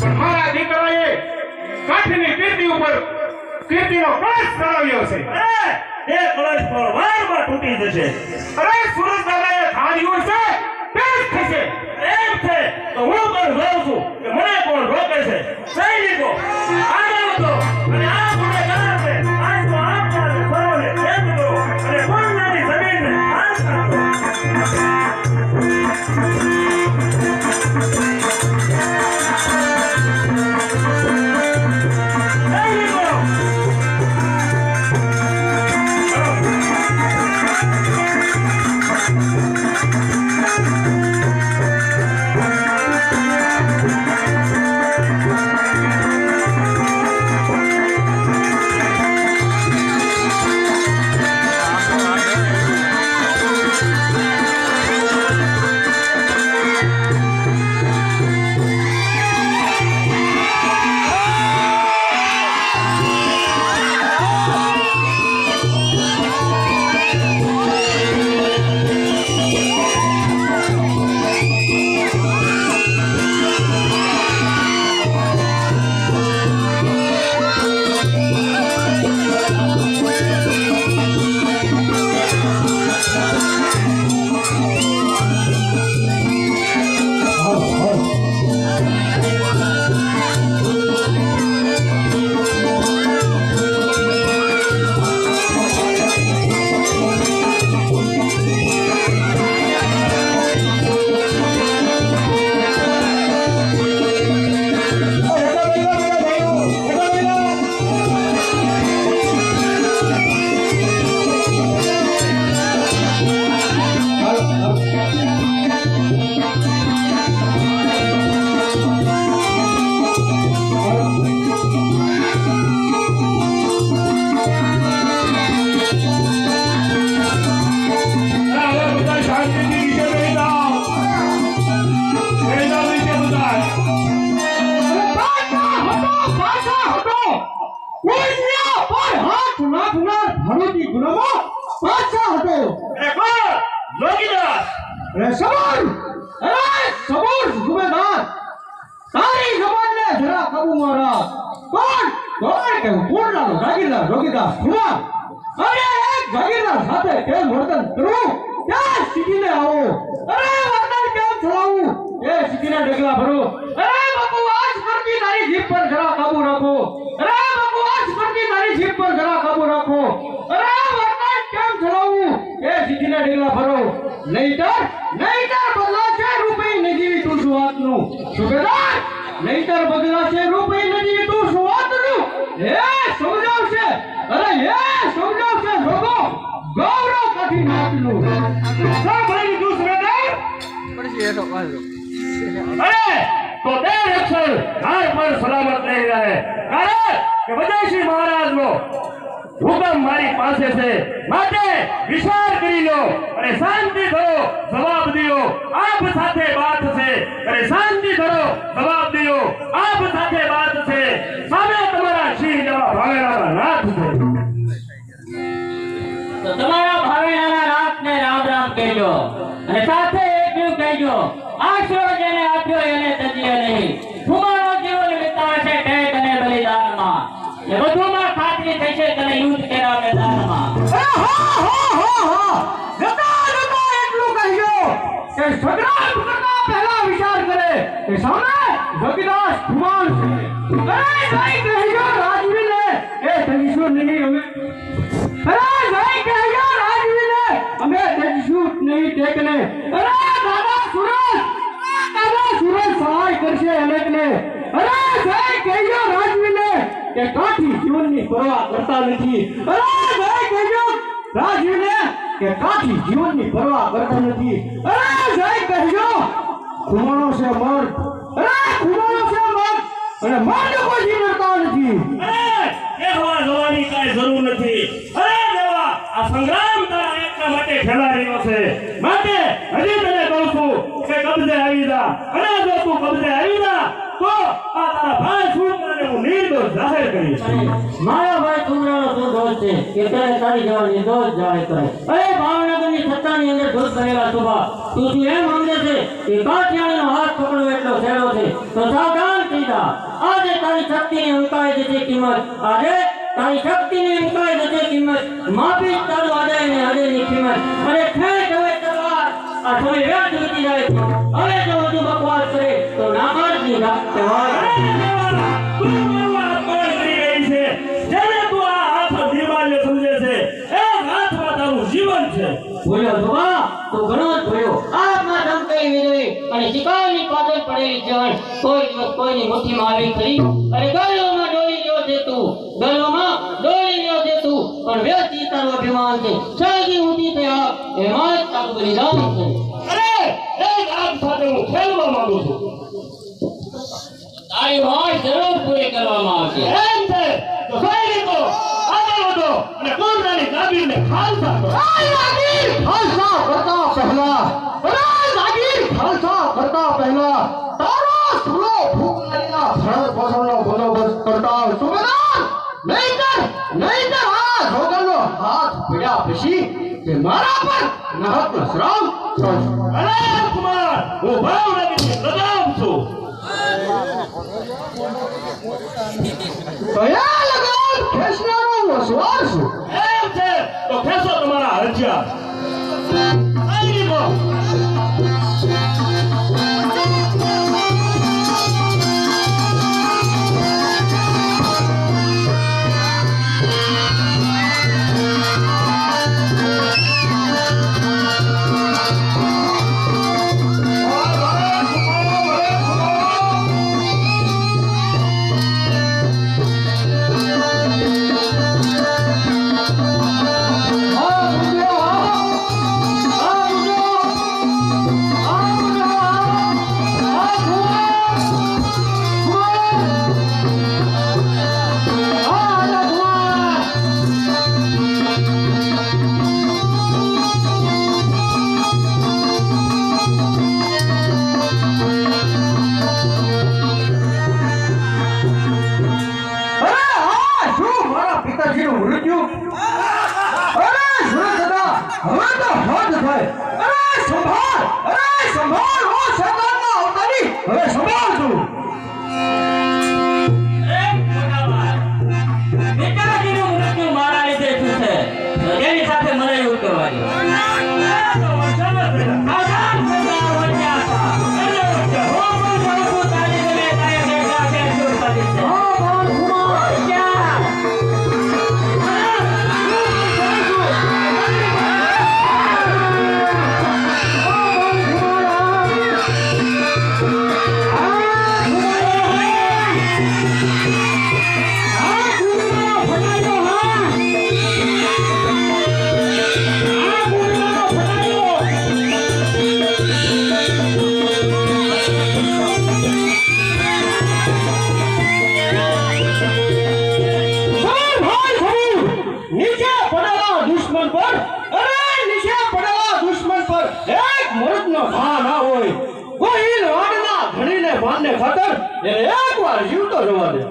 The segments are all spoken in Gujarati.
પણ મારા દીકરાએ કાઠીની કીર્તિ ઉપર કીર્તિનો કળશ ચડાવ્યો છે. એ કળશ પર વારવાર તૂટી જશે. અરે સુરજ દાદાએ ધાર્યું છે પેશ થશે. એમ છે તો હું પણ જાઉં છું કે મને કોણ રોકે છે. સૈનિકો આ regresar. રાજવીને કે કાઠી જીવનની પરવા કરતા નથી. અરે જય કહેજો રાજવીને અને મર્દ કોઈ જીવતા નથી. અરે રહેવા જવાની કાંઈ જરૂર નથી. અરે દેવા, આ સંગ્રામ તારા એકના માટે ખેલા રહ્યો છે. માટે હજી તને કહું છું કે કબજે આવી જા. અને જો તું કબજે આવી જા, તો આ તારા ભાઈ છૂટ હું નીર જાહેર કરીએ છીએ મારા કુમરાનો તો દોષ છે. કે તારે તારી જવાની દોષ જાહેર કરે અરે ભાવનગરની સત્તાની અંદર ઘૂસ કરેલા સુભા તું તું એમ સમજે છે કે કાઠિયાણીનો હાથ પકડવો એટલો સહેલો છે? તો સાવધાન થઈ આજે તારી શક્તિની અંકાય જશે કિંમત. આજે તારી શક્તિની અંકાય જશે કિંમત. માફી તારું આજે ને આજેની કિંમત. અરે ખેર હવે તલવાર. આ થોડી વેટ જોતી જાય છે. હવે જો વધુ બકવાસ કરે તો નામાજની રાખતા હોય બોલ્યો ધુવા તું ઘણો જ બોલ્યો આત્મા ધમકાઈ વીજળી અને શિકારની પાછળ પડેલી જવાન કોઈ કોઈની મુઠ્ઠીમાં આવી ખરી. અરે ગળોમાં ડોલી ગયો છે તું ગલોમાં ડોલી ગયો છે પણ વ્યક્તિ તારું અભિમાન છે. સાગી ઊંધી થયા એમાં જ તારું બલિદાન છે અરે એક આગ સાથે હું ખેલવા માંગુ છું. તારી વાત જરૂર પૂરી કરવામાં આવશે. એમ છે, તો વધો અને કોરડાની કાબીલને ખાલસા ખાલસા કરતા પહેલા. જાગીર ખાલસા કરતા પહેલા તારા સુલો ભૂખલારીના ભરણ પોષણનો બંદોબસ્ત કરતા સુબેદાર નહીંતર નહીંતર આ જોગરનો હાથ પીડ્યા પછી તે મારા પર નહકનો શ્રામ થશે. અરે કુમાર હું ભાવનગરની છું. કયા લગામ? છું એમ છે. તો ખેંચો તમારા હથિયાર. દુશ્મન પર? અરે નીચે પડેલા દુશ્મન પર એક મૃતનો ભા ના હોય. કોઈ વાડના ઘણીને બાંધને ખાતર એને એકવાર જીવતો જવા દે.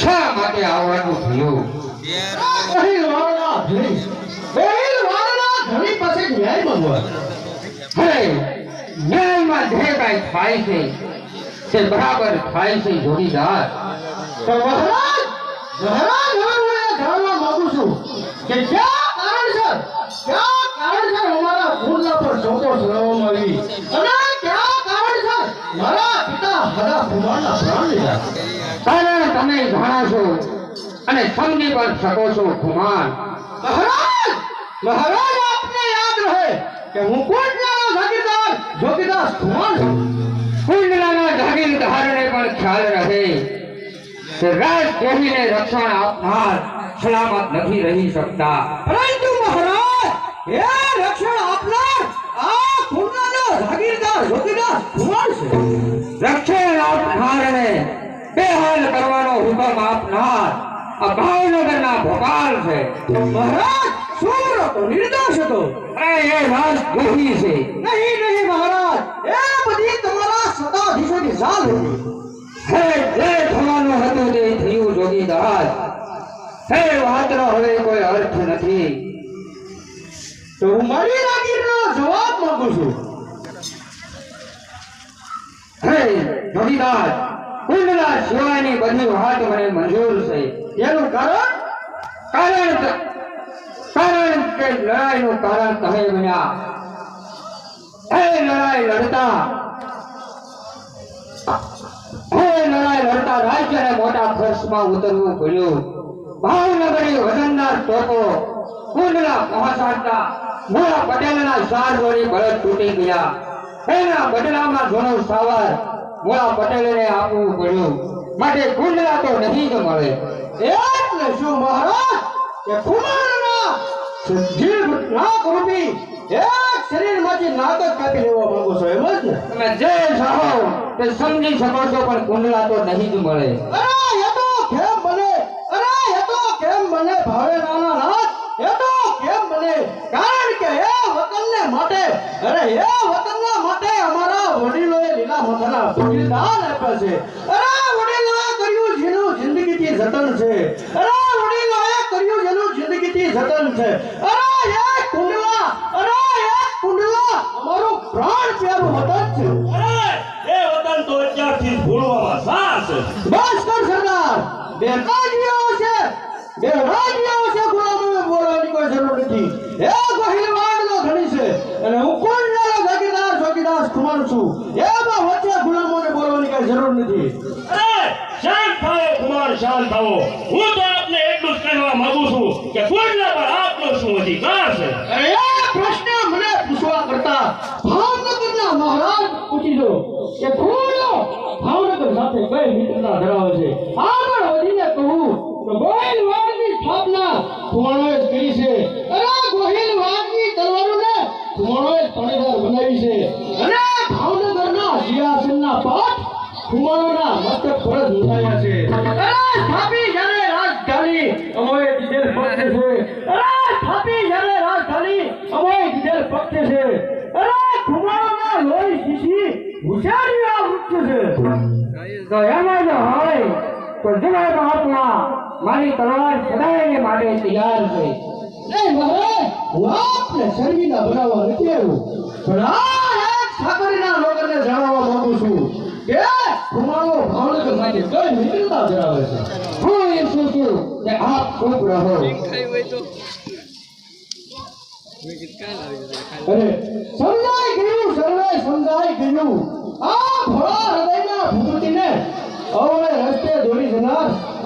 શા માટે આવવાનું થયું? પહેલ વાળા ધણી પહેલ વાળા ધણી પછી ન્યાય માંગવા. હે, ન્યાયમાં કાંઈ થાય છે તે બરાબર થાય છે જોડીદાર તો મહારાજ મહારાજ હવે હું એ જાણવા માંગુ છું કે છે કારણસર કયા કારણસર અમારા કુળના પર શોકો ચડાવવામાં આવી અને કયા કારણસર મારા પિતા હરા કુમારના પ્રાણ લીધા કારણ તમે જાણો છો અને સમજી પણ શકો છો કુમાર મહારાજ મહારાજ આપને યાદ રહે કે હું કોટલાનો જાગીરદાર જોગીદાસ કુમાર છું કુંડલાના જાગીરદારને પણ ખ્યાલ રહે કે રાજદ્રોહીને રક્ષણ આપનાર સલામત નથી રહી શકતા પરંતુ મહારાજ એ રક્ષણ આપનાર આ કુળનો જાગીરદાર જોગીદાસ કુમાર છે રક્ષણ આપનારને બેહાલ કરવાનો હુકમ આપનાર આ ભાવનગરના ભોપાલ છે મહારાજ શું હતો નિર્દોષ હતો અને એ રાજદ્રોહી છે નહીં નહીં મહારાજ એ બધી તમારા સત્તાધીશોની ચાલ. હે જે થવાનું હતું તે થયું જોગીદાર હે વાતનો હવે કોઈ અર્થ નથી. તો હું મારી જાગીરનો જવાબ માંગુ છું. હે જોગીદાર કુંડલા સિવાયની બધી વાત મને મંજૂર છે. એનું કારણ? કારણ કારણ કે લડાઈનું કારણ તમે બન્યા. હે લડાઈ લડતા હે લડાઈ લડતા રાજ્યને મોટા ખર્ચમાં ઉતરવું પડ્યું. ભાવનગરી વજનદાર તોપો કુંડલા પહોંચાડતા મોરા પટેલના ચાર જોડી બળદ તૂટી ગયા. એના બદલામાં ઘણું સાવર મોરા પટેલને આપવું પડ્યું. માટે કુંડલા તો નહીં જ મળે. એટલે શું મહારાજ? કે કુમારના જીભ નાક રૂપી એક શરીરમાંથી નાક કાપી લેવા માંગો છો એમ જ ને? તમે જે ચાહો તે સમજી શકો છો પણ કુંડલા તો નહીં જ મળે. અરે એ તો કેમ બને? અરે એ તો કેમ બને ભાવે નાના નાથ? એ તો કેમ બને? કારણ કે એ વતનને માટે અરે એ વતનના માટે અમારા વડીલોએ લીલા માથાના બલિદાન આપ્યા છે. અરે વડીલોએ કર્યું જેનું જિંદગીથી જતન છે. અરે વડીલોએ કર્યું જેનું જિંદગીથી જતન છે અરે એ કુંડલા અરે એ કુંડલા અમારું પ્રાણ પ્યારું વતન છે અરે એ વતન તો અત્યારથી જ ભૂલવામાં સાર છે બસ કર સરદાર બે રાજ્યો છે બે રાજ્યો છે ગુલામોને બોલાવવાની કોઈ જરૂર નથી એ ગોહિલવાડનો ધણી છે અને હું કોણનો જાગીરદાર જોગીદાસ કુમાર છું એમાં વચ્ચે ગુલામોને બોલાવવાની કોઈ જરૂર નથી અરે શાંત થાઓ કુમાર શાંત થાઓ હું તો આપને એટલું જ કહેવા માંગુ છું કે કુંડલા પર આપનો શું અધિકાર છે અરે એ પ્રશ્ન મને પૂછવા કરતા ભાવનગરના મહારાજ પૂછી દો કે કોણો ભાવનગર સાથે કઈ મિત્રતા ધરાવે છે આગળ વધીને કહું તો ગોહિલવાડની સ્થાપના કુમારોએ જ કરી છે અરે ગોહિલવાડની તલવારોને કુમારોએ જ પાણીદાર બનાવી છે અને ભાવનગરના સિંહાસનના પાઠ કુમારોના મસ્તક પર જ નોંધાયા છે અરે સ્થાપી જ્યારે રાજધાની અમોએ દીધેલ પક્ષ છે અરે સ્થાપી જ્યારે રાજધાની અમોએ દીધેલ પક્ષ છે અરે કુમારોના લોહી શીશી હુશારી આ વૃક્ષ છે તો એમાં જો હોય તો જુના મહાત્મા મારી તલવાર સદાયને માટે તૈયાર છે નહીં મહારાજ હું આપને શર્મિંદા બનાવવા નથી આવ્યો પણ આ એક ઠાકરીના લોકોને જણાવવા માંગુ છું કે કુમારો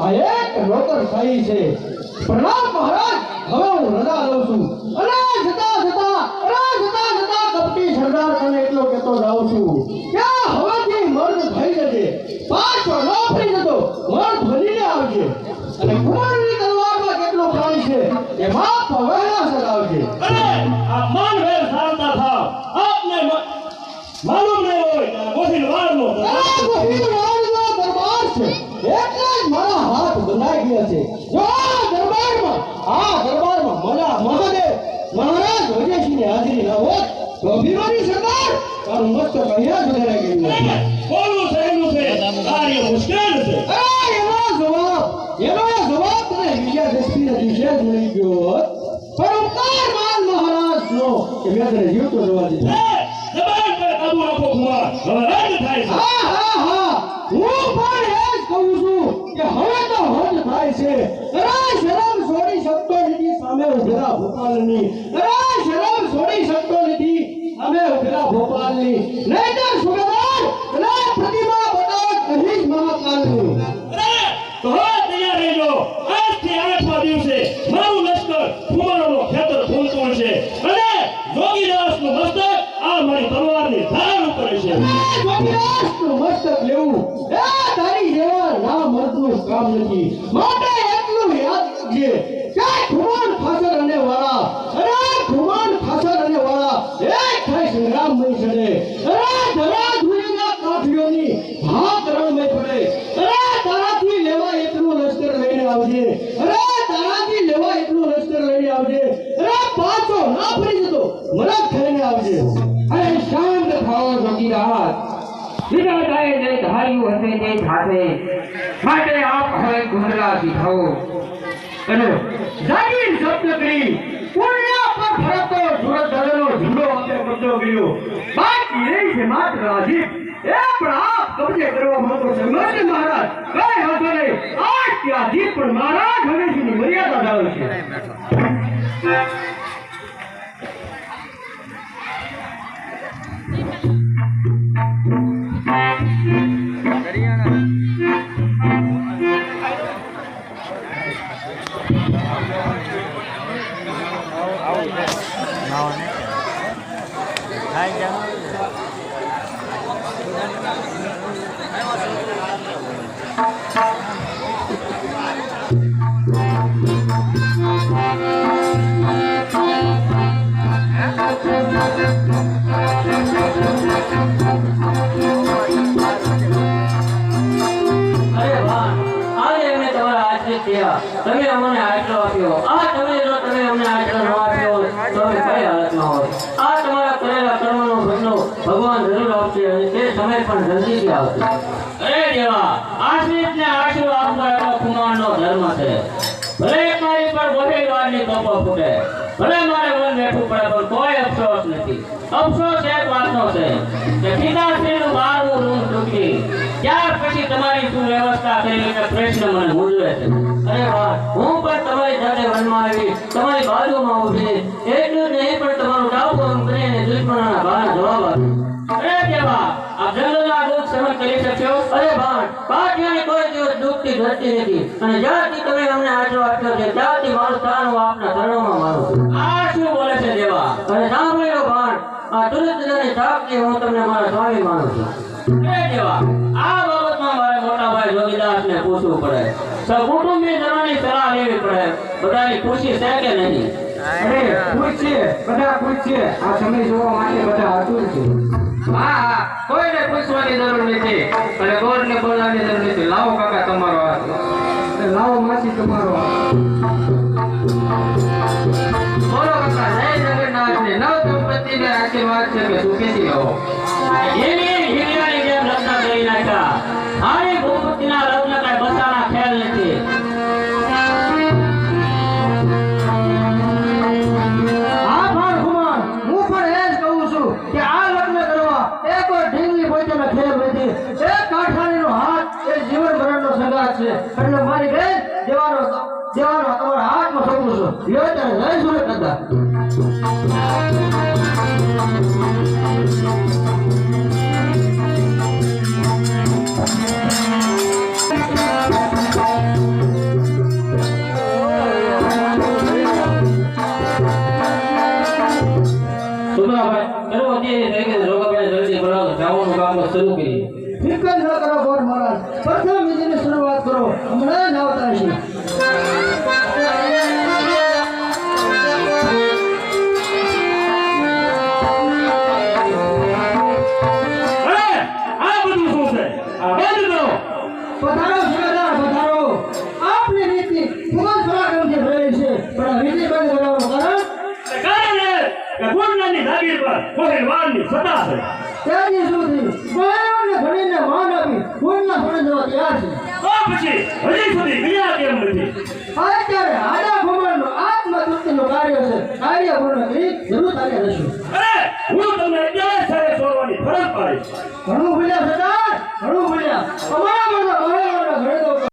આ એક પ્રણામ રજા લઉં છું. અને જતા જતા જતા જતા કપટી એટલો કહેતો જાઉં છું. આવજે પાછો ન ફરી જતો. મન ભરીને આવજે. અને કુંવરની તલવારમાં કેટલો પાણી છે એમાં પવેલા સગાવજે અરે આ મન વેર સારતા થાવ. આપને માલુમ ન હોય ગોહિલ વાળનો ગોહિલ વાળનો દરબાર છે. હાથ બંધાઈ ગયા છે. જો મજા મહાદેવ મહારાજ વજેશની હાજરી ન હોત તો બીમારી અહીંયા જ વધારે ગયું છે. બોલવું સહેલું છે? કાર્ય મુશ્કેલ છે. અરે એનો જવાબ એનો જવાબ તને વિજયાદશમીના દિવસે જ મળી ગયો. ઉપકાર માન મહારાજનો. કે મેં તને જીવતો જવા દીધો. જબાન પર કાબુ રાખો કુમાર. હવે રદ થાય છે. હા હા હા. હું પણ એ જ કહું છું કે હવે તો હદ થાય છે. અરે શરમ છોડી શકતો નથી સામે ઉભેલા ભોપાલની. અરે શરમ છોડી શકતો નથી સામે ઉભેલા નહીતર સુબેદાર અરે પ્રતિમા બતાવ અહીં જ મહાકાલની અરે, તો હવે તૈયાર રહેજો. આજથી આઠમા દિવસે મારું લશ્કર કુમારોનો ખેતર ફૂલતું છે અને જોગીદાસનું મસ્તક આ મારી તલવારની ધાર ઉપર છે ગોપીનાથનું મસ્તક લેવું. એ તારી જેવા ના મરદનું કામ નથી માટે એટલું યાદ રાખજે કે ખુમાન ખાસર અને વાળા અરે ખુમાન ખાસર અને વાળા એક થાય સંગ્રામ નહીં છડે અરે જરા ધૂળીના કાઠીઓની ભાગ રણમય પડે અરે તારાથી લેવા એટલું લશ્કર લઈને આવજે અરે તારાથી લેવા એટલું લશ્કર લઈને આવજે અરે પાછો ના ફરી જતો મરદ થઈને આવજે. અને શાંત થાઓ જોગીદાસ વિધાતાએ જે ધાર્યું હશે તે થાશે માટે આપ હવે ગુંડલાથી થાઓ. અને જાગીર શબ્દ કરી પુણ્ય પર ફરતો સુરત દળનો ઝૂલો અંતે પડતો ગયો બાકી રહી છે માત્ર રાજીવ એ પણ આપ કબજે કરવા માંગો છો. મહારાજ, કઈ હતો નહીં. ત્યાં જીત પણ મહારાજ હવેશીની મર્યાદા ધારે છે તમારી શું મને મૂંઝવે છે. હું પણ તમારી સાથે વનમાં આવી, તમારી બાજુમાં ઊભી, એટલું નહીં પણ તમારું ડાઉ કરીને જવાબ અરે દેવા, આ કરી શક્યો અરે ભાણ પાટીઓની કોઈ દિવસ દુઃખથી ધરતી નથી. અને જ્યાંથી તમે અમને આશરો આપ્યો છે ત્યાંથી મારું સ્થાન હું આપના ચરણોમાં મારું આ શું બોલે છે દેવા? અને સાંભળી ભાણ આ તુરંત અને તાપથી હું તમને મારા સ્વામી માનું છું. દેવા, આ બાબતમાં મારે મોટા ભાઈ જોગીદાસને પૂછવું પડે. સકુટુંબી જણાની સલાહ લેવી પડે. બધાની ખુશી છે કે નહીં? અરે ખુશ છે બધા ખુશ છે આ સમય જોવા માટે બધા આતુર છે. હા કોઈને પૂછવાની જરૂર નથી. અને કોઈને બોલવાની જરૂર નથી. લાવો કાકા તમારો હાથ. લાવો માસી તમારો બોલો કાકા જય જગન્નાથ ને નવ દંપતીને આશીર્વાદ છે કે સુખેથી રહો. એની હિરિયાની જેમ લગ્ન કરી નાખ્યા. એટલે મારી બેન દેવાનો દેવાનો તમારા હાથમાં સોંપું છું. લ્યો ત્યારે જય સુરત દાદા જલ્દી શરૂ કરીએ. ન કરો ગોર મહારાજ. પ્રથમ છે ત્યાંની શું થયું